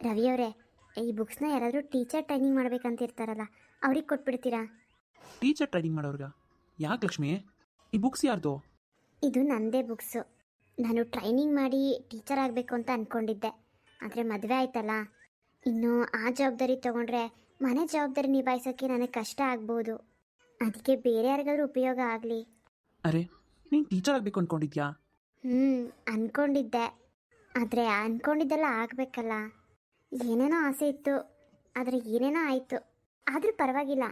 ರವಿಯವರೇ ಈ ಬುಕ್ಸ್ನ ಯಾರಾದರೂ teacher training ಮಾಡ್ಬೇಕಂತ ಇರ್ತಾರಲ್ಲ ಅವ್ರಿಗೆ ಕೊಟ್ಬಿಡ್ತೀರಾ? ಟೀಚರ್ ಟ್ರೈನಿಂಗ್ ಮಾಡೋರ್ಗ? ಯಾಕೆ ಲಕ್ಷ್ಮಿ? ಈ ಬುಕ್ಸ್ ಯಾರ್ದು? ಇದು ನಂದೇ ಬುಕ್ಸು ನಾನು ಟ್ರೈನಿಂಗ್ ಮಾಡಿ ಟೀಚರ್ ಆಗಬೇಕು ಅಂತ ಅಂದ್ಕೊಂಡಿದ್ದೆ ಆದರೆ ಮದುವೆ ಆಯ್ತಲ್ಲ. ಇನ್ನು ಆ ಜವಾಬ್ದಾರಿ ತಗೊಂಡ್ರೆ ಮನೆ ಜವಾಬ್ದಾರಿ ನಿಭಾಯಿಸೋಕ್ಕೆ ನನಗೆ ಕಷ್ಟ ಆಗ್ಬೋದು. ಅದಕ್ಕೆ ಬೇರೆ ಯಾರಿಗಾದ್ರೂ ಉಪಯೋಗ ಆಗಲಿ. ಅರೆ ನೀನು ಟೀಚರ್ ಆಗಬೇಕು ಅಂದ್ಕೊಂಡಿದ್ಯಾ ಹ್ಞೂ ಅಂದ್ಕೊಂಡಿದ್ದೆ ಆದರೆ ಅಂದ್ಕೊಂಡಿದ್ದೆಲ್ಲ ಆಗಬೇಕಲ್ಲ. ಏನೇನೋ ಆಸೆ ಇತ್ತು ಆದರೆ ಏನೇನೋ ಆಯಿತು. ಆದರೂ ಪರವಾಗಿಲ್ಲ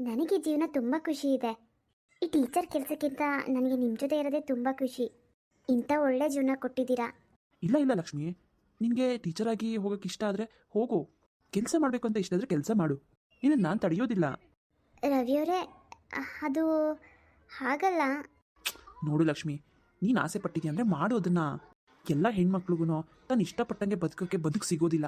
ನನಗೆ ಜೀವನ ತುಂಬ ಖುಷಿ ಇದೆ. ಈ ಟೀಚರ್ ಕೆಲಸಕ್ಕಿಂತ ನನಗೆ ನಿಮ್ಮ ಜೊತೆ ಇರೋದೇ ತುಂಬ ಖುಷಿ. ಇಂಥ ಒಳ್ಳೆ ಜೀವನ ಕೊಟ್ಟಿದ್ದೀರಾ? ಇಲ್ಲ ಇಲ್ಲ ಲಕ್ಷ್ಮಿ. ನಿನಗೆ ಟೀಚರ್ ಆಗಿ ಹೋಗೋಕೆ ಇಷ್ಟ ಆದರೆ ಹೋಗು. ಕೆಲಸ ಮಾಡಬೇಕು ಅಂತ ಇಷ್ಟ ಆದರೆ ಕೆಲಸ ಮಾಡು. ಇನ್ನು ನಾನು ತಡೆಯೋದಿಲ್ಲ. ರವಿಯವರೇ ಅದು ಹಾಗಲ್ಲ. ನೋಡು ಲಕ್ಷ್ಮಿ ನೀನು ಆಸೆ ಪಟ್ಟಿದ್ಯಾ ಅಂದರೆ ಮಾಡು ಅದನ್ನು. ಎಲ್ಲ ಹೆಣ್ಮಕ್ಳಿಗೂ ತಾನು ಇಷ್ಟಪಟ್ಟಂಗೆ ಬದುಕೋಕ್ಕೆ ಬದುಕು ಸಿಗೋದಿಲ್ಲ.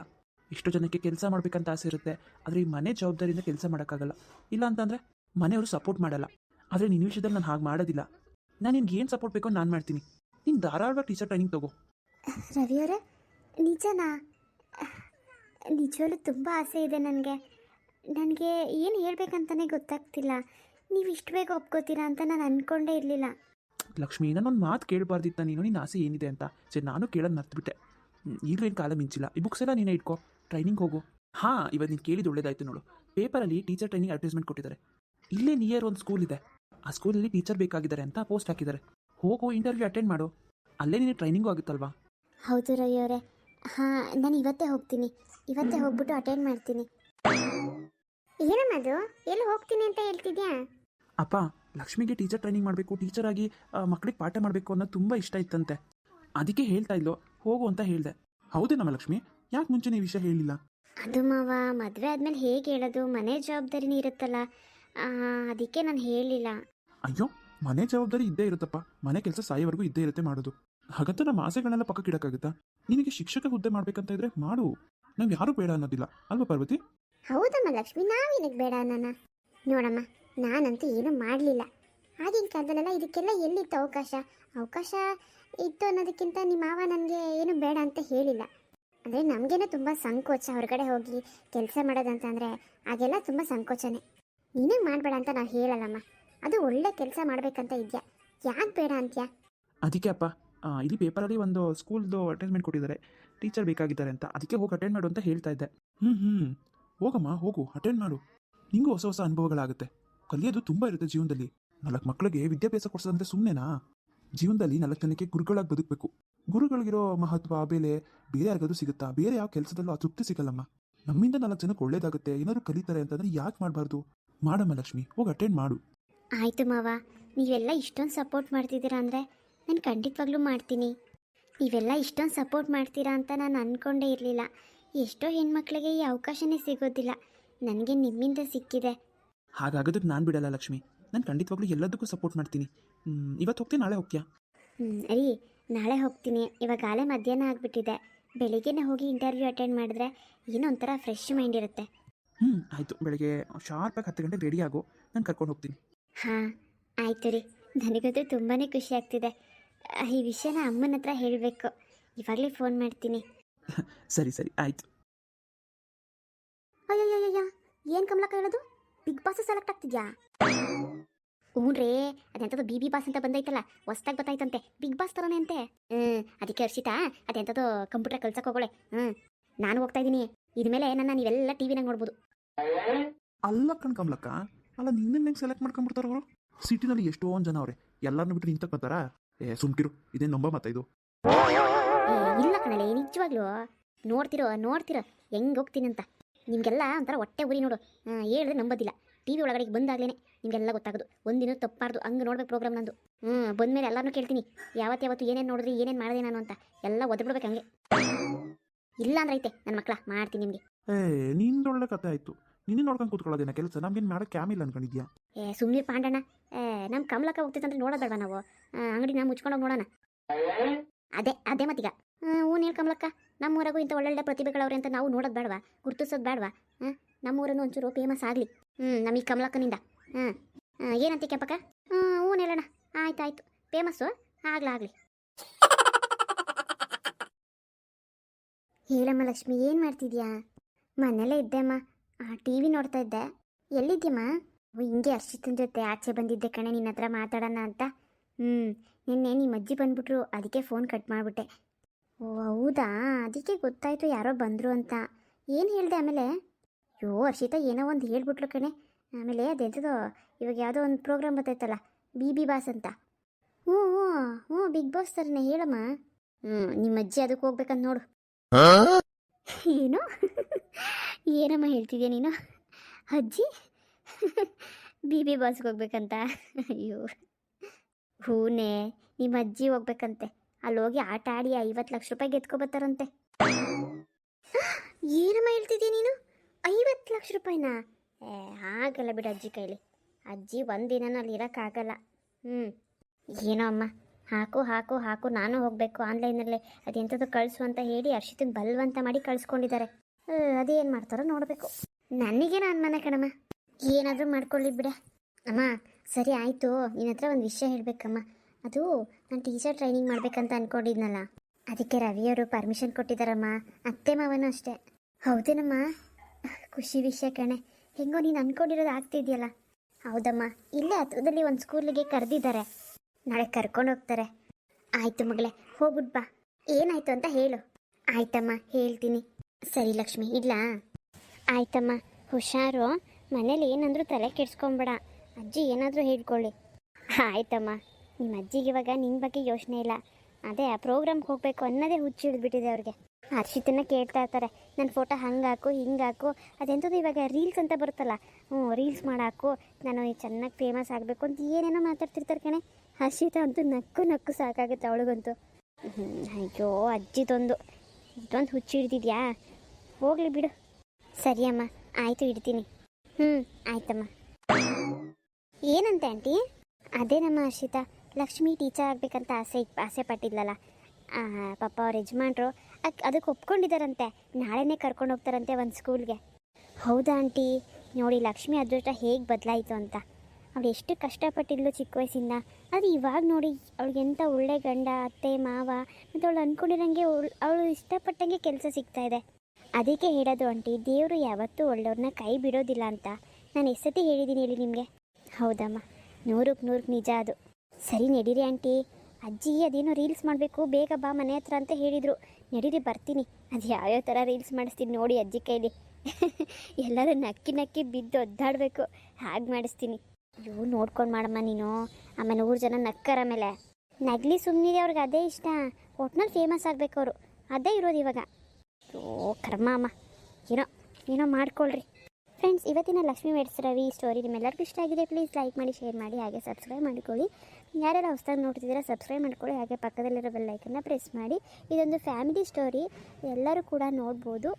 ಎಷ್ಟೋ ಜನಕ್ಕೆ ಕೆಲಸ ಮಾಡಬೇಕಂತ ಆಸೆ ಇರುತ್ತೆ. ಆದರೆ ಈ ಮನೆ ಜವಾಬ್ದಾರಿಯಿಂದ ಕೆಲಸ ಮಾಡೋಕ್ಕಾಗಲ್ಲ. ಇಲ್ಲ ಅಂತಂದರೆ ಮನೆಯವರು ಸಪೋರ್ಟ್ ಮಾಡಲ್ಲ. ಆದರೆ ನಿನ್ನ ವಿಷಯದಲ್ಲಿ ನಾನು ಹಾಗೆ ಮಾಡೋದಿಲ್ಲ. ನಾನು ನಿನ್ಗೆ ಏನು ಸಪೋರ್ಟ್ ಬೇಕೋ ನಾನು ಮಾಡ್ತೀನಿ. ನೀನು ಧಾರಾಳವಾಗಿ ಟೀಚರ್ ಟ್ರೈನಿಂಗ್ ತಗೋ. ರವಿಯವರೇ ನಿಜನಾ? ನಿಜವಲ್ಲೂ ತುಂಬ ಆಸೆ ಇದೆ ನನಗೆ. ನನಗೆ ಏನು ಹೇಳ್ಬೇಕಂತಲೇ ಗೊತ್ತಾಗ್ತಿಲ್ಲ. ನೀವು ಇಷ್ಟು ಬೇಗ ಒಪ್ಕೋತೀರಾ ಅಂತ ನಾನು ಅಂದ್ಕೊಂಡೇ ಇರಲಿಲ್ಲ. ಲಕ್ಷ್ಮಿ ನಾನೊಂದು ಮಾತು ಕೇಳಬಾರ್ದಿತ್ತ ನೀನು? ನಿನ್ನ ಆಸೆ ಏನಿದೆ ಅಂತ. ಸರಿ ನಾನು ಕೇಳೋದು ಮರ್ತುಬಿಟ್ಟೆ. ಈಗಲೂ ಏನು ಕಾಲ ಮಿಂಚಿಲ್ಲ. ಈ ಬುಕ್ಸ್ ಎಲ್ಲ ನೀನೇ ಇಟ್ಕೋ. ಟ್ರೈನಿಂಗ್ ಹೋಗು. ಹಾಂ ಇವತ್ತು ನೀನು ಕೇಳಿದ್ದು ಒಳ್ಳೇದಾಯ್ತು ನೋಡು. ಪೇಪರಲ್ಲಿ ಟೀಚರ್ ಟ್ರೈನಿಂಗ್ ಅಡ್ವರ್ಟೈಸ್ಮೆಂಟ್ ಕೊಟ್ಟಿದ್ದಾರೆ. ಇಲ್ಲೇ ನಿಯರ್ ಒಂದು ಸ್ಕೂಲ್ ಇದೆ. ಆ ಸ್ಕೂಲಲ್ಲಿ ಟೀಚರ್ ಬೇಕಾಗಿದ್ದಾರೆ ಅಂತ ಪೋಸ್ಟ್ ಹಾಕಿದ್ದಾರೆ. ಹೋಗು ಇಂಟರ್ವ್ಯೂ ಅಟೆಂಡ್ ಮಾಡು. ಅಲ್ಲೇ ನೀನು ಟ್ರೈನಿಂಗು ಆಗುತ್ತಲ್ವಾ? ಹೌದು ರವಿಯವರೇ ಹಾಂ ನಾನು ಇವತ್ತೇ ಹೋಗ್ತೀನಿ. ಇವತ್ತೇ ಹೋಗ್ಬಿಟ್ಟು ಅಟೆಂಡ್ ಮಾಡ್ತೀನಿ. ಏನಮ್ಮದು ಎಲ್ಲಿ ಹೋಗ್ತೀನಿ ಅಂತ ಹೇಳ್ತಿದ್ಯಾ? ಅಪ್ಪ ಲಕ್ಷ್ಮಿಗೆ ಟೀಚರ್ ಟ್ರೈನಿಂಗ್ ಮಾಡಬೇಕು ಟೀಚರ್ ಆಗಿ ಮಕ್ಕಳಿಗೆ ಪಾಠ ಮಾಡಬೇಕು ಅನ್ನೋದು ತುಂಬ ಇಷ್ಟ ಇತ್ತಂತೆ. ಅದಕ್ಕೆ ಹೇಳ್ತಾ ಇದ್ಲು. ಹೋಗು ಅಂತ ಹೇಳಿದೆ. ಹೌದೇನಮ್ಮ ಲಕ್ಷ್ಮಿ. ಯಾಕೆ ಮುಂಚೆ ನೀವು ವಿಷಯ ಹೇಳಿಲ್ಲ? ಅದು ಮಾವ ಮದುವೆ ಆದಮೇಲೆ ಹೇಗೆ ಹೇಳೋದು? ಮನೆ ಜವಾಬ್ದಾರಿನೇ ಇರುತ್ತಲ್ಲ. ಆ, ಅದಕ್ಕೆ ನಾನು ಹೇಳಿಲ್ಲ. ಅಯ್ಯೋ ಮನೆ ಜವಾಬ್ದಾರಿ ಇದ್ದೇ ಇರುತ್ತಪ್ಪ. ಮನೆ ಕೆಲಸ ಸಾಯೋವರೆಗೂ ಇದ್ದೇ ಇರುತ್ತೆ ಮಾಡೋದು. ಹಾಗಂತ ನಮ್ಮ ಆಸೆಗಳನ್ನೆಲ್ಲ ಪಕ್ಕಕ್ಕೆ ಇಡಕ್ಕಾಗುತ್ತಾ? ನಿನಗೆ ಶಿಕ್ಷಕ ಹುದ್ದೆ ಮಾಡ್ಬೇಕಂತ ಇದ್ರೆ ಮಾಡು. ನಾವು ಯಾರು ಬೇಡ ಅನ್ನೋದಿಲ್ಲ. ಅಲ್ವಾ ಪಾರ್ವತಿ? ಹೌದಮ್ಮ ಲಕ್ಷ್ಮಿ ನಾವೇನಕ್ಕೆ ಬೇಡ ನನ್ನ ನೋಡಮ್ಮ ನಾನಂತೂ ಏನೂ ಮಾಡಲಿಲ್ಲ. ಆಗಿನ ಕಾಲದಲ್ಲೆಲ್ಲ ಇದಕ್ಕೆಲ್ಲ ಎಲ್ಲಿತ್ತು ಅವಕಾಶ? ಅವಕಾಶ ಇತ್ತು ಅನ್ನೋದಕ್ಕಿಂತ ನಿಮ್ಮ ಮಾವ ನನಗೆ ಏನು ಬೇಡ ಅಂತ ಹೇಳಿಲ್ಲ. ಅಂದರೆ ನಮಗೇನೋ ತುಂಬ ಸಂಕೋಚ. ಹೊರಗಡೆ ಹೋಗಿ ಕೆಲಸ ಮಾಡೋದಂತಂದರೆ ಹಾಗೆಲ್ಲ ತುಂಬ ಸಂಕೋಚನೇ. ನೀನೇ ಮಾಡಬೇಡ ಅಂತ ನಾವು ಹೇಳಲ್ಲಮ್ಮ. ಅದು ಒಳ್ಳೆ ಕೆಲಸ ಮಾಡಬೇಕಂತ ಇದೆಯಾ? ಯಾಕೆ ಬೇಡ ಅಂತ್ಯಾ? ಅದಕ್ಕೆ ಅಪ್ಪ ಇಲ್ಲಿ ಪೇಪರಲ್ಲಿ ಒಂದು ಸ್ಕೂಲ್ದು ಅಟೆಂಡ್ಮೆಂಟ್ ಕೊಟ್ಟಿದ್ದಾರೆ. ಟೀಚರ್ ಬೇಕಾಗಿದ್ದಾರೆ ಅಂತ. ಅದಕ್ಕೆ ಹೋಗಿ ಅಟೆಂಡ್ ಮಾಡು ಅಂತ ಹೇಳ್ತಾ ಇದ್ದೆ. ಹ್ಞೂ ಹ್ಞೂ ಹೋಗಮ್ಮ, ಹೋಗು. ಅಟೆಂಡ್ ಮಾಡು. ನಿಂಗೂ ಹೊಸ ಹೊಸ ಅನುಭವಗಳಾಗುತ್ತೆ. ಕಲಿಯೋದು ತುಂಬ ಇರುತ್ತೆ ಜೀವನದಲ್ಲಿ. ನಾಲ್ಕು ಮಕ್ಕಳಿಗೆ ವಿದ್ಯಾಭ್ಯಾಸ ಕೊಡ್ಸೋದಂದ್ರೆ ಸುಮ್ಮನೆನಾ ಜೀವನದಲ್ಲಿ ನಾಲ್ಕು ಜನಕ್ಕೆ ಗುರುಗಳಾಗಿ ಬದುಕಬೇಕು. ಗುರುಗಳಿಗಿರೋ ಮಹತ್ವ ಬೆಲೆ ಬೇರೆ ಯಾರಿಗಾದ್ರೂ ಸಿಗುತ್ತಾ? ಬೇರೆ ಯಾವ ಕೆಲಸದಲ್ಲೂ ಆ ತೃಪ್ತಿ ಸಿಗಲ್ಲಮ್ಮ? ನಮ್ಮಿಂದ ನಾಲ್ಕು ಜನಕ್ಕೆ ಒಳ್ಳೇದಾಗುತ್ತೆ ಏನಾದ್ರು ಕಲಿತಾರೆ ಅಂತಂದ್ರೆ ಯಾಕೆ ಮಾಡಬಾರ್ದು? ಮಾಡಮ್ಮ ಲಕ್ಷ್ಮಿ ಹೋಗಿ ಅಟೆಂಡ್ ಮಾಡು. ಆಯ್ತು ಮಾವ ನೀವೆಲ್ಲ ಇಷ್ಟೊಂದು ಸಪೋರ್ಟ್ ಮಾಡ್ತಿದ್ದೀರಾ ಅಂದರೆ ನಾನು ಖಂಡಿತವಾಗ್ಲೂ ಮಾಡ್ತೀನಿ. ನೀವೆಲ್ಲ ಇಷ್ಟೊಂದು ಸಪೋರ್ಟ್ ಮಾಡ್ತೀರಾ ಅಂತ ನಾನು ಅನ್ಕೊಂಡೇ ಇರಲಿಲ್ಲ. ಎಷ್ಟೋ ಹೆಣ್ಮಕ್ಳಿಗೆ ಈ ಅವಕಾಶನೇ ಸಿಗೋದಿಲ್ಲ. ನನಗೆ ನಿಮ್ಮಿಂದ ಸಿಕ್ಕಿದೆ. ಹಾಗಾಗೋದಕ್ಕೆ ನಾನು ಬಿಡಲ್ಲ ಲಕ್ಷ್ಮಿ. ನಾನು ಖಂಡಿತವಾಗ್ಲೂ ಎಲ್ಲದಕ್ಕೂ ಸಪೋರ್ಟ್ ಮಾಡ್ತೀನಿ. ಇವತ್ತು ಹೋಗ್ತೀನಿ ನಾಳೆ ಹೋಗ್ತೀಯಾ? ಹ್ಞೂ ರೀ ನಾಳೆ ಹೋಗ್ತೀನಿ. ಇವಾಗಾಲೇ ಮಧ್ಯಾಹ್ನ ಆಗಿಬಿಟ್ಟಿದೆ. ಬೆಳಿಗ್ಗೆನೇ ಹೋಗಿ ಇಂಟರ್ವ್ಯೂ ಅಟೆಂಡ್ ಮಾಡಿದ್ರೆ ಏನೋ ಒಂಥರ ಫ್ರೆಶ್ ಮೈಂಡ್ ಇರುತ್ತೆ. ಹ್ಞೂ ಆಯಿತು. ಬೆಳಗ್ಗೆ ಶಾರ್ಪಾಗಿ ಹತ್ತು ಗಂಟೆ ರೆಡಿ ಆಗು. ನಾನು ಕರ್ಕೊಂಡು ಹೋಗ್ತೀನಿ. ಹಾಂ ಆಯಿತು ರೀ. ನನಗಂತೂ ತುಂಬಾ ಖುಷಿ ಆಗ್ತಿದೆ. ಈ ವಿಷಯನ ಅಮ್ಮನ ಹತ್ರ ಹೇಳಬೇಕು. ಇವಾಗಲೇ ಫೋನ್ ಮಾಡ್ತೀನಿ. ಸರಿ ಸರಿ. ಆಯಿತು. ಅಯ್ಯಯ್ಯಯ್ಯ ಏನು ಕಮಲಕ್ಕ ಹೇಳೋದು? ಬಿಗ್ ಬಾಸ್ ಸೆಲೆಕ್ಟ್ ಆಗ್ತಿದ್ಯಾ? ಹ್ಞೂ ರೇ ಅದೆಂಥದ್ದು ಬಿ ಬಿ ಬಾಸ್ ಅಂತ ಬಂದೈತಲ್ಲ ಹೊಸ್ದಾಗಿ ಬತ್ತಾಯ್ತಂತೆ ಬಿಗ್ ಬಾಸ್ ಥರನೇ ಅಂತೆ. ಹ್ಞೂ ಅದಕ್ಕೆ ಹರ್ಷಿತಾ ಅದೆಂಥದ್ದು ಕಂಪ್ಯೂಟರ್ ಕಲ್ಸಕ್ಕೆ ಹೋಗೋಳೆ. ಹ್ಞೂ ನಾನು ಹೋಗ್ತಾ ಇದ್ದೀನಿ. ಇದ್ಮೇಲೆ ನನ್ನ ನೀವೆಲ್ಲ ಟಿವಿನಾಗ ನೋಡ್ಬೋದು. ಅಲ್ಲ ಕಣ್ಕಂಬ್ಲಕ್ಕ ಅಲ್ಲ ನಿನ್ನ ಹೆಂಗೆ ಸೆಲೆಕ್ಟ್ ಮಾಡ್ಕೊಂಡ್ಬಿಡ್ತಾರ ಅವರು? ಸಿಟಿನಲ್ಲಿ ಎಷ್ಟೋ ಜನ ಅವ್ರೆ ಎಲ್ಲರನ್ನೂ ಬಿಟ್ಟು ನಿಂತಕ್ಕೆ ಬರ್ತಾರಾ ಏ ಸುಮ್ಕಿರು ಇದೇ ನಂಬ ಮತ್ತ ಇದು? ಇಲ್ಲ ಕಣಲೆ ನಿಜವಾಗ್ಲೂ. ನೋಡ್ತಿರೋ ನೋಡ್ತಿರೋ ಹೆಂಗೆ ಹೋಗ್ತೀನಿ ಅಂತ ನಿಮಗೆಲ್ಲ ಒಂಥರ ಹೊಟ್ಟೆ ಉರಿ ನೋಡು. ಹೇಳಿದ್ರೆ ನಂಬೋದಿಲ್ಲ. ಟಿ ವಿ ಒಳಗಡೆ ಬಂದಾಗ್ಲೇನೆ ನಿಮಗೆಲ್ಲ ಗೊತ್ತಾಗೋದು. ಒಂದಿನ ತಪ್ಪಾರ್ದು ಹಂಗೆ ನೋಡ್ಬೇಕು ಪ್ರೋಗ್ರಾಮ್ ನಂದು. ಹ್ಞೂ ಬಂದಮೇಲೆ ಎಲ್ಲರೂ ಕೇಳ್ತೀನಿ. ಯಾವತ್ತು ಯಾವತ್ತು ಏನೇನು ನೋಡಿದ್ರಿ ಏನೇನು ಮಾಡಿದೆ ನಾನು ಅಂತ. ಎಲ್ಲ ಒದ್ಬಿಡ್ಬೇಕು ಹಂಗೆ. ಇಲ್ಲ ಅಂದ್ರೆ ಐತೆ ನನ್ನ ಮಕ್ಕಳ ಮಾಡ್ತೀನಿ ನಿಮಗೆ. ಏ ನಿಂದೊಳ್ಳೆ ಕತೆ ಆಯ್ತು. ನಿನ್ನೆ ನೋಡ್ಕೊಂಡು ಕೂತ್ಕೊಳ್ಳೋದೇನ ಕೆಲಸ? ನಮ್ಗೇನು ಮಾಡೋಕ್ಕೆ ಕ್ಯಾಮಿಲ್ಲ ಅನ್ಕೊಂಡಿದ್ಯಾ? ಏ ಸುಮ್ಮನೆ ಪಾಂಡಣ್ಣ. ಏ ನಮ್ಮ ಕಮಲಕ್ಕ ಹೋಗ್ತಿತ್ತಂದ್ರೆ ನೋಡೋದು ಬೇಡವಾ ನಾವು? ಅಂಗಡಿ ನಾ ಮುಚ್ಕೊಂಡು ನೋಡೋಣ. ಅದೇ ಅದೇ ಮತ್ತೀಗ. ಹ್ಞೂ ಹೇಳಿ ಕಮಲಕ್ಕ ನಮ್ಮೂರಾಗೂ ಇಂಥ ಒಳ್ಳೊಳ್ಳೆ ಪ್ರತಿಭೆಗಳವ್ರೆ ಅಂತ ನಾವು ನೋಡೋದು ಬೇಡವಾ ಗುರ್ತಿಸೋದು ಬೇಡವಾ ಹಾಂ ನಮ್ಮೂರನ್ನು ಒಂಚೂರು ಫೇಮಸ್ ಆಗಲಿ. ಹ್ಞೂ ನಮಗೆ ಕಮಲಕ್ಕನಿಂದ. ಹಾಂ ಏನಂತ ಕೆಂಪಕ್ಕ? ಹ್ಞೂ ಹೇಳೋಣ ಆಯ್ತು ಆಯ್ತು. ಫೇಮಸ್ಸು ಆಗ್ಲಾಗಲಿ ಹೇಳಮ್ಮ ಲಕ್ಷ್ಮಿ, ಏನು ಮಾಡ್ತಿದ್ಯಾ? ಮನೇಲೆ ಇದ್ದೆಮ್ಮ. ಟಿ ವಿ ನೋಡ್ತಾ ಇದ್ದೆ. ಎಲ್ಲಿದ್ಯಮ್ಮ ಹಿಂಗೆ ಹರ್ಷಿತನ ಜೊತೆ ಆಚೆ ಬಂದಿದ್ದೆ ಕಣೆ, ನಿನ್ನ ಹತ್ರ ಮಾತಾಡೋಣ ಅಂತ. ಹ್ಞೂ, ನಿನ್ನೆ ನಿಮ್ಮ ಅಜ್ಜಿ ಬಂದ್ಬಿಟ್ರು, ಅದಕ್ಕೆ ಫೋನ್ ಕಟ್ ಮಾಡಿಬಿಟ್ಟೆ. ಓ, ಹೌದಾ? ಅದಕ್ಕೆ ಗೊತ್ತಾಯ್ತು ಯಾರೋ ಬಂದರು ಅಂತ. ಏನು ಹೇಳಿದೆ ಆಮೇಲೆ? ಯೋ ಹರ್ಷಿತಾ, ಏನೋ ಒಂದು ಹೇಳ್ಬಿಟ್ಲು ಕಣೆ. ಆಮೇಲೆ ಅದೆಂಥದ್ದು ಇವಾಗ ಯಾವುದೋ ಒಂದು ಪ್ರೋಗ್ರಾಮ್ ಬರ್ತೈತಲ್ಲ ಬಿ ಬಿ ಬಾಸ್ ಅಂತ. ಹ್ಞೂ ಹ್ಞೂ ಹ್ಞೂ ಬಿಗ್ ಬಾಸ್ ಥರನೇ ಹೇಳಮ್ಮ. ಹ್ಞೂ ನಿಮ್ಮ ಅಜ್ಜಿ ಅದಕ್ಕೆ ಹೋಗ್ಬೇಕಂತ ನೋಡು. ಏನು? ಏನಮ್ಮ ಹೇಳ್ತಿದ್ಯಾ ನೀನು? ಅಜ್ಜಿ? ಬಿ ಬಿ ಬಾಸ್ಗೆ ಹೋಗ್ಬೇಕಂತ? ಅಯ್ಯೋ. ಹೂನೇ ನಿಮ್ಮ ಅಜ್ಜಿ ಹೋಗ್ಬೇಕಂತೆ. ಅಲ್ಲಿ ಹೋಗಿ ಆಟ ಆಡಿ ಐವತ್ತು ಲಕ್ಷ ರೂಪಾಯಿ ಗೆದ್ಕೊಬತ್ತಾರಂತೆ ಏನಮ್ಮ ಹೇಳ್ತಿದ್ಯಾ ನೀನು? ಐವತ್ತು ಲಕ್ಷ ರೂಪಾಯಿನಾ? ಏ ಆಗಲ್ಲ ಬಿಡು ಅಜ್ಜಿ ಕೈಲಿ. ಅಜ್ಜಿ ಒಂದಿನ ಅಲ್ಲಿ ಇರೋಕ್ಕಾಗಲ್ಲ. ಹ್ಞೂ ಏನೋ ಅಮ್ಮ, ಹಾಕು ಹಾಕು ಹಾಕು, ನಾನು ಹೋಗಬೇಕು. ಆನ್ಲೈನಲ್ಲೇ ಅದೆಂಥದ್ದು ಕಳಿಸು ಅಂತ ಹೇಳಿ ಹರ್ಷಿತನ ಬಲ್ವಂತ ಮಾಡಿ ಕಳಿಸ್ಕೊಂಡಿದ್ದಾರೆ. ಅದೇನು ಮಾಡ್ತಾರೋ ನೋಡಬೇಕು. ನನಗೇನು ಅನುಮಾನ ಕಣಮ್ಮ. ಏನಾದರೂ ಮಾಡ್ಕೊಳ್ಳಿ ಬಿಡ. ಅಮ್ಮ, ಸರಿ ಆಯಿತು. ನಿನ್ನ ಹತ್ರ ಒಂದು ವಿಷಯ ಹೇಳಬೇಕಮ್ಮ. ಅದು ನಾನು ಟೀಚರ್ ಟ್ರೈನಿಂಗ್ ಮಾಡಬೇಕಂತ ಅಂದ್ಕೊಂಡಿದ್ನಲ್ಲ ಅದಕ್ಕೆ ರವಿಯವರು ಪರ್ಮಿಷನ್ ಕೊಟ್ಟಿದ್ದಾರಮ್ಮ. ಅತ್ತೆ ಮಾವನು ಅಷ್ಟೇ. ಹೌದೇನಮ್ಮ? ಖುಷಿ ವಿಷಯ ಕಣೆ. ಹೆಂಗೋ ನೀನು ಅನ್ಕೊಂಡಿರೋದು ಆಗ್ತಿದ್ಯಲ್ಲ. ಹೌದಮ್ಮ, ಇಲ್ಲೇ ಹತ್ರದಲ್ಲಿ ಒಂದು ಸ್ಕೂಲಿಗೆ ಕರೆದಿದ್ದಾರೆ. ನಾಳೆ ಕರ್ಕೊಂಡು ಹೋಗ್ತಾರೆ. ಆಯಿತು ಮಗಳೇ, ಹೋಗ್ಬಿಟ್ ಬಾ. ಏನಾಯ್ತು ಅಂತ ಹೇಳು. ಆಯ್ತಮ್ಮ, ಹೇಳ್ತೀನಿ. ಸರಿ ಲಕ್ಷ್ಮಿ ಇಲ್ಲ ಆಯ್ತಮ್ಮ, ಹುಷಾರು. ಮನೇಲಿ ಏನಂದ್ರೂ ತಲೆ ಕೆಡ್ಸ್ಕೊಂಬೇಡ. ಅಜ್ಜಿ ಏನಾದರೂ ಹೇಳ್ಕೊಳ್ಳಿ. ಆಯ್ತಮ್ಮ ನಿಮ್ಮ ಅಜ್ಜಿಗೆ ಇವಾಗ ನಿನ್ನ ಬಗ್ಗೆ ಯೋಚನೆ ಇಲ್ಲ. ಅದೇ ಆ ಪ್ರೋಗ್ರಾಮ್ಗೆ ಹೋಗಬೇಕು ಅನ್ನೋದೇ ಹುಚ್ಚು ಹಿಡಿದ್ಬಿಟ್ಟಿದೆ ಅವ್ರಿಗೆ. ಹರ್ಷಿತನ ಕೇಳ್ತಾ ಇರ್ತಾರೆ ನನ್ನ ಫೋಟೋ ಹಂಗೆ ಹಾಕು, ಹಿಂಗೆ ಹಾಕು ಅದೆಂಥದ್ದು ಇವಾಗ ರೀಲ್ಸ್ ಅಂತ ಬರುತ್ತಲ್ಲ, ಹ್ಞೂ ರೀಲ್ಸ್ ಮಾಡಾಕು, ನಾನು ಚೆನ್ನಾಗಿ ಫೇಮಸ್ ಆಗಬೇಕು ಅಂತ ಏನೇನೋ ಮಾತಾಡ್ತಿರ್ತಾರೆ ಕಣೆ. ಹರ್ಷಿತ ಅಂತೂ ನಕ್ಕು ನಕ್ಕು ಸಾಕಾಗುತ್ತೆ ಅವಳಿಗಂತೂ. ಅಯ್ಯೋ, ಅಜ್ಜಿದೊಂದು, ಇದೊಂದು ಹುಚ್ಚು ಹಿಡ್ದಿದ್ಯಾ? ಹೋಗಲಿ ಬಿಡು. ಸರಿ ಅಮ್ಮ, ಆಯಿತು, ಇಡ್ತೀನಿ. ಹ್ಞೂ ಆಯ್ತಮ್ಮ. ಏನಂತೆ ಆಂಟಿ? ಅದೇ ನಮ್ಮ ಹರ್ಷಿತಾ ಲಕ್ಷ್ಮಿ ಟೀಚರ್ ಆಗಬೇಕಂತ ಆಸೆ ಆಸೆ ಪಟ್ಟಿದ್ಲಲ್ಲ ಪಾಪ ಅವ್ರ ಯಜಮಾನ್ರು ಅದಕ್ಕೆ ಒಪ್ಕೊಂಡಿದ್ದಾರಂತೆ ನಾಳೆನೇ ಕರ್ಕೊಂಡು ಹೋಗ್ತಾರಂತೆ ಒಂದು ಸ್ಕೂಲ್ಗೆ ಹೌದಾ ಆಂಟಿ? ನೋಡಿ, ಲಕ್ಷ್ಮಿ ಅದೃಷ್ಟ ಹೇಗೆ ಬದಲಾಯಿತು ಅಂತ. ಅವಳು ಎಷ್ಟು ಕಷ್ಟಪಟ್ಟಿದ್ಲು ಚಿಕ್ಕ ವಯಸ್ಸಿಂದ. ಅದು ಇವಾಗ ನೋಡಿ, ಅವಳಿಗೆ ಎಂಥ ಒಳ್ಳೆ ಗಂಡ, ಅತ್ತೆ, ಮಾವ, ಮತ್ತು ಅವಳು ಅಂದ್ಕೊಂಡಿರಂಗೆ ಅವಳು ಇಷ್ಟಪಟ್ಟಂಗೆ ಕೆಲಸ ಸಿಗ್ತಾ ಇದೆ. ಅದಕ್ಕೆ ಹೇಳೋದು ಆಂಟಿ, ದೇವರು ಯಾವತ್ತೂ ಒಳ್ಳೆಯವ್ರನ್ನ ಕೈ ಬಿಡೋದಿಲ್ಲ ಅಂತ. ನಾನು ಎಷ್ಟತಿ ಹೇಳಿದ್ದೀನಿ ಹೇಳಿ ನಿಮಗೆ. ಹೌದಮ್ಮ. ನೂರಕ್ಕೆ ನೂರಕ್ಕೆ ನಿಜ ಅದು. ಸರಿ, ನಡೀರಿ ಆಂಟಿ. ಅಜ್ಜಿ, ಅದೇನೋ ರೀಲ್ಸ್ ಮಾಡಬೇಕು, ಬೇಗ ಬಾ ಮನೆ ಹತ್ರ ಅಂತ ಹೇಳಿದರು. ನಡೀರಿ, ಬರ್ತೀನಿ. ಅದು ಯಾವ್ಯಾವ ಥರ ರೀಲ್ಸ್ ಮಾಡಿಸ್ತೀನಿ ನೋಡಿ ಅಜ್ಜಿ ಕೈಲಿ. ಎಲ್ಲರೂ ನಕ್ಕಿ ನಕ್ಕಿ ಬಿದ್ದು ಒದ್ದಾಡಬೇಕು. ಹಾಗೆ ಮಾಡಿಸ್ತೀನಿ. ಅಯ್ಯೋ, ನೋಡ್ಕೊಂಡು ಮಾಡಮ್ಮ ನೀನು. ಆಮೇಲೆ ಊರು ಜನ ನಕ್ಕರ ಮೇಲೆ ನಗ್ಲಿ ಸುಮ್ಮನಿದೆ ಅವ್ರಿಗೆ ಅದೇ ಇಷ್ಟ. ಒಟ್ನಲ್ಲಿ ಫೇಮಸ್ ಆಗಬೇಕು ಅವರು. ಅದೇ ಇರೋದು ಇವಾಗ. ಓ ಕರ್ಮ ಅಮ್ಮ. ಏನೋ ಏನೋ ಮಾಡ್ಕೊಳ್ರಿ. ಫ್ರೆಂಡ್ಸ್, ಇವತ್ತಿನ ಲಕ್ಷ್ಮಿ ವೆಡ್ಸ್ ರವಿ ಸ್ಟೋರಿ ನಿಮ್ಮೆಲ್ಲರಿಗೂ ಇಷ್ಟ ಆಗಿದೆ ಪ್ಲೀಸ್ ಲೈಕ್ ಮಾಡಿ ಶೇರ್ ಮಾಡಿ, ಹಾಗೆ ಸಬ್ಸ್ಕ್ರೈಬ್ ಮಾಡಿಕೊಳ್ಳಿ. ಯಾರ್ಯಾರು ಹೊಸ್ದಾಗಿ ನೋಡ್ತಿದ್ದೀರಾ ಸಬ್ಸ್ಕ್ರೈಬ್ ಮಾಡ್ಕೊಳ್ಳಿ, ಹಾಗೆ ಪಕ್ಕದಲ್ಲಿರೋ ಬೆಲ್ ಐಕನ್ನ ಪ್ರೆಸ್ ಮಾಡಿ. ಇದೊಂದು ಫ್ಯಾಮಿಲಿ ಸ್ಟೋರಿ ಎಲ್ಲರೂ ಕೂಡ ನೋಡ್ಬೋದು.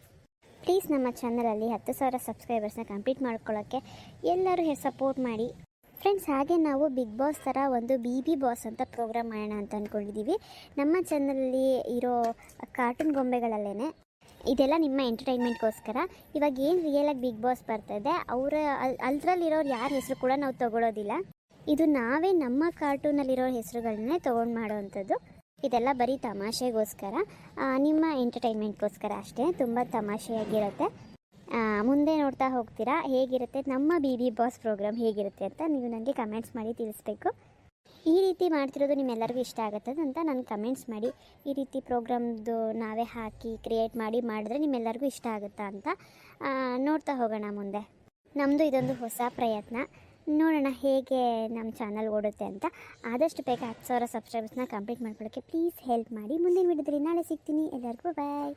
ಪ್ಲೀಸ್ ನಮ್ಮ ಚಾನಲಲ್ಲಿ ಹತ್ತು ಸಾವಿರ ಸಬ್ಸ್ಕ್ರೈಬರ್ಸ್ನ ಕಂಪ್ಲೀಟ್ ಮಾಡ್ಕೊಳ್ಳೋಕ್ಕೆ ಎಲ್ಲರೂ ಸಪೋರ್ಟ್ ಮಾಡಿ. ಫ್ರೆಂಡ್ಸ್ ಹಾಗೆ ನಾವು ಬಿಗ್ ಬಾಸ್ ಥರ ಒಂದು ಬಿ ಬಿ ಬಾಸ್ ಅಂತ ಪ್ರೋಗ್ರಾಮ್ ಮಾಡೋಣ ಅಂತ ಅಂದ್ಕೊಂಡಿದ್ದೀವಿ ನಮ್ಮ ಚಾನಲಲ್ಲಿ ಇರೋ ಕಾರ್ಟೂನ್ ಗೊಂಬೆಗಳಲ್ಲೇ ಇದೆಲ್ಲ ನಿಮ್ಮ ಎಂಟರ್ಟೈನ್ಮೆಂಟ್ಗೋಸ್ಕರ ಇವಾಗ ಏನು ರಿಯಲಾಗಿ ಬಿಗ್ ಬಾಸ್ ಬರ್ತಾಯಿದೆ ಅವರ ಅಲ್ ಅದರಲ್ಲಿರೋರು ಯಾರ ಹೆಸರು ಕೂಡ ನಾವು ತಗೊಳ್ಳೋದಿಲ್ಲ ಇದು ನಾವೇ ನಮ್ಮ ಕಾರ್ಟೂನಲ್ಲಿರೋ ಹೆಸರುಗಳನ್ನೇ ತೊಗೊಂಡು ಮಾಡೋವಂಥದ್ದು ಇದೆಲ್ಲ ಬರೀ ತಮಾಷೆಗೋಸ್ಕರ. ನಿಮ್ಮ ಎಂಟರ್ಟೈನ್ಮೆಂಟ್ಗೋಸ್ಕರ ಅಷ್ಟೇ, ತುಂಬ ತಮಾಷೆಯಾಗಿರುತ್ತೆ. ಮುಂದೆ ನೋಡ್ತಾ ಹೋಗ್ತೀರಾ, ಹೇಗಿರುತ್ತೆ, ನಮ್ಮ ಬಿ ಬಿ ಬಾಸ್ ಪ್ರೋಗ್ರಾಮ್ ಹೇಗಿರುತ್ತೆ ಅಂತ ನೀವು ನನಗೆ ಕಮೆಂಟ್ಸ್ ಮಾಡಿ ತಿಳಿಸ್ಬೇಕು. ಈ ರೀತಿ ಮಾಡ್ತಿರೋದು ನಿಮ್ಮೆಲ್ಲರಿಗೂ ಇಷ್ಟ ಆಗುತ್ತೆ ಅಂತ ನಾನು ಕಮೆಂಟ್ಸ್ ಮಾಡಿ. ಈ ರೀತಿ ಪ್ರೋಗ್ರಾಮ್ದು ನಾವೇ ಹಾಕಿ ಕ್ರಿಯೇಟ್ ಮಾಡಿ ಮಾಡಿದ್ರೆ ನಿಮ್ಮೆಲ್ಲರಿಗೂ ಇಷ್ಟ ಆಗುತ್ತಾ ಅಂತ ನೋಡ್ತಾ ಹೋಗೋಣ ಮುಂದೆ. ನಮ್ಮದು ಇದೊಂದು ಹೊಸ ಪ್ರಯತ್ನ. ನೋಡೋಣ ಹೇಗೆ ನಮ್ಮ ಚಾನಲ್ ಓಡುತ್ತೆ ಅಂತ. ಆದಷ್ಟು ಬೇಗ ಹತ್ತು ಸಾವಿರ ಸಬ್ಸ್ಕ್ರೈಬರ್ಸ್ನ ಕಂಪ್ಲೀಟ್ ಮಾಡ್ಕೊಳ್ಳೋಕ್ಕೆ ಪ್ಲೀಸ್ ಹೆಲ್ಪ್ ಮಾಡಿ. ಮುಂದಿನ ವಿಡಿಯೋದಲ್ಲಿ ನಾಳೆ ಸಿಗ್ತೀನಿ. ಎಲ್ಲರಿಗೂ ಬಾಯ್